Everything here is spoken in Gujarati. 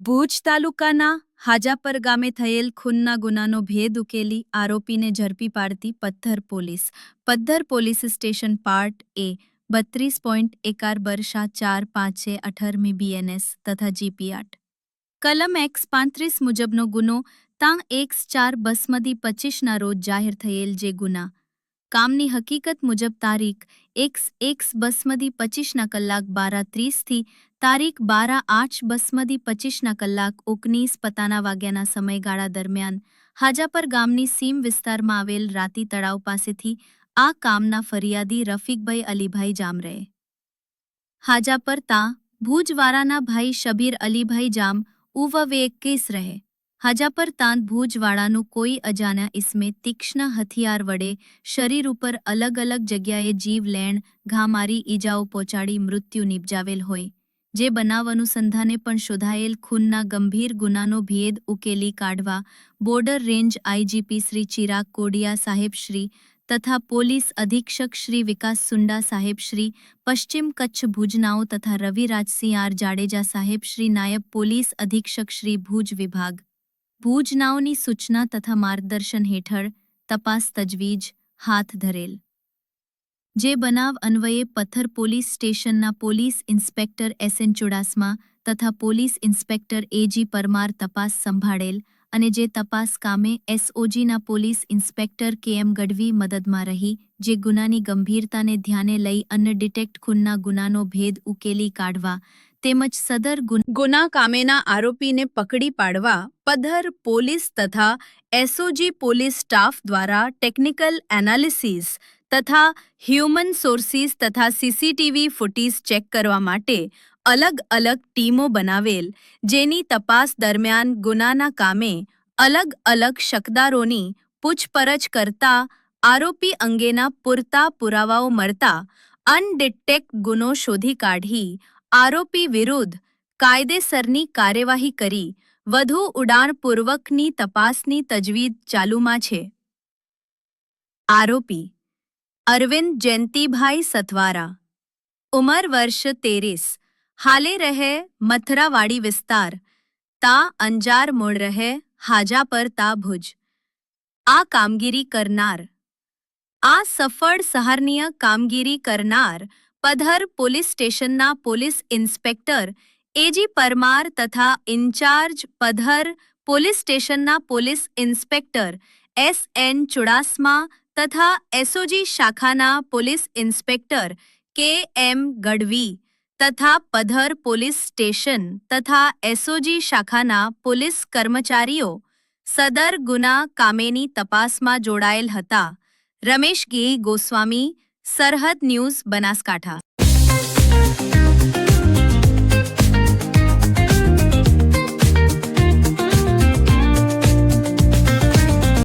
ભુજ તાલુકાના હાજાપર ગામે થયેલ ખૂનના ગુનાનો ભેદ ઉકેલી આરોપીને ઝડપી પાડતી પથ્થર પોલીસ. પથ્થર પોલીસ સ્ટેશન પાર્ટ એ બત્રીસ પોઈન્ટ એકાર બરસા ચાર પાંચે અઠરમી બીએનએસ તથા જીપી આઠ. કલમ એક્સ પાંત્રીસ મુજબનો ગુનો તાં એક્સ ચાર બસમદી પચીસના રોજ જાહેર થયેલ જે ગુના કામની હકીકત મુજબ તારીખ એક્સ એક્સ બસમદી પચીસના કલાક બારા ત્રીસથી તારીખ બારા આઠ બસમદી પચીસના કલાક ઓગણીસ પતાના વાગ્યાના સમયગાળા દરમિયાન હાજાપર ગામની સીમ વિસ્તારમાં આવેલ રાતી તળાવ પાસેથી આ કામના ફરિયાદી રફીકભાઈ અલીભાઈ જામરે હાજાપર તા ભુજવાળાના ભાઈ શબીર અલીભાઈ જામ ઉવવે એકવીસ રહે હાજાપર તાંત ભુજવાળાનું કોઈ અજાણ્યા ઇસમે તીક્ષ્ણ હથિયાર વડે શરીર ઉપર અલગ અલગ જગ્યાએ જીવ, લેણ, ઘા મારી ઈજાઓ પહોંચાડી મૃત્યુ નિપજાવેલ હોય. જે બનાવ અનુસંધાને પણ શોધાયેલ ખૂનના ગંભીર ગુનાનો ભેદ ઉકેલી કાઢવા border range IGP Shri Chirag Kodiya સાહેબ શ્રી તથા પોલીસ અધિક્ષક શ્રી વિકાસ સુંડા સાહેબ શ્રી, પશ્ચિમ કચ્છ ભુજનાઓ તથા રવિ રાજસિંહ આર જાડેજા સાહેબ શ્રી, નાયબ પોલીસ અધિક્ષક શ્રી ભુજ વિભાગ. ભુજનાઓની સૂચના તથા માર્ગદર્શન હેઠળ તપાસ તજવીજ, હાથ ધરેલ. જે બનાવ અન્વયે પથ્થર પોલીસ સ્ટેશનના police inspector S N Chudasama તથા પોલીસ ઇન્સ્પેક્ટર એજી પરમાર તપાસ સંભાળેલ અને જે તપાસ કામે એસઓજીના police inspector K M Gadhvi મદદમાં રહી, જે ગુનાની ગંભીરતાને ધ્યાને લઈ અન્ય ડિટેક્ટ ખૂનના ગુનાનો ભેદ ઉકેલી કાઢવા તેમજ સદર ગુન- ગુના કામેના આરોપીને પકડી પાડવા પધર પોલીસ તથા એસઓજી પોલીસ સ્ટાફ દ્વારા ટેકનિકલ એનાલિસિસ તથા હ્યુમન સોર્સિસ તથા સીસીટીવી ફૂટેજ ચેક કરવા માટે અલગ અલગ ટીમો બનાવેલ, જેની તપાસ દરમિયાન ગુનાના કામે અલગ અલગ શકદારોની પૂછપરછ કરતા આરોપી અંગેના પૂરતા પુરાવાઓ મળતા અનડિટેક્ટ ગુનો શોધી કાઢી આરોપી વિરુદ્ધ કાયદેસરની કાર્યવાહી કરી, વધુ ઉડાણપૂર્વકની તપાસની તજવીજ ચાલુમાં છે. આરોપી અરવિંદ જયંતિભાઈ સથવારા, ઉંમર વર્ષ તેરીસ હાલે રહે મથરાવાડી વિસ્તાર, તા અંજાર મૂળ રહે હાજા પર તા ભુજ. આ કામગીરી કરનાર, આ સફળ સહારનીય કામગીરી કરનાર પધર પોલીસ સ્ટેશનના police inspector A G Parmar તથા ઇન્ચાર્જ પધર પોલીસ સ્ટેશનના police inspector S N Chudasama તથા એસઓજી શાખાના police inspector K M Gadhvi તથા પધર પોલીસ સ્ટેશન તથા એસઓજી શાખાના પોલીસ કર્મચારીઓ સદર ગુના કામેની તપાસમાં જોડાયેલ હતા. રમેશ ગી ગોસ્વામી સરહદ ન્યૂઝ બનાસકાંઠા.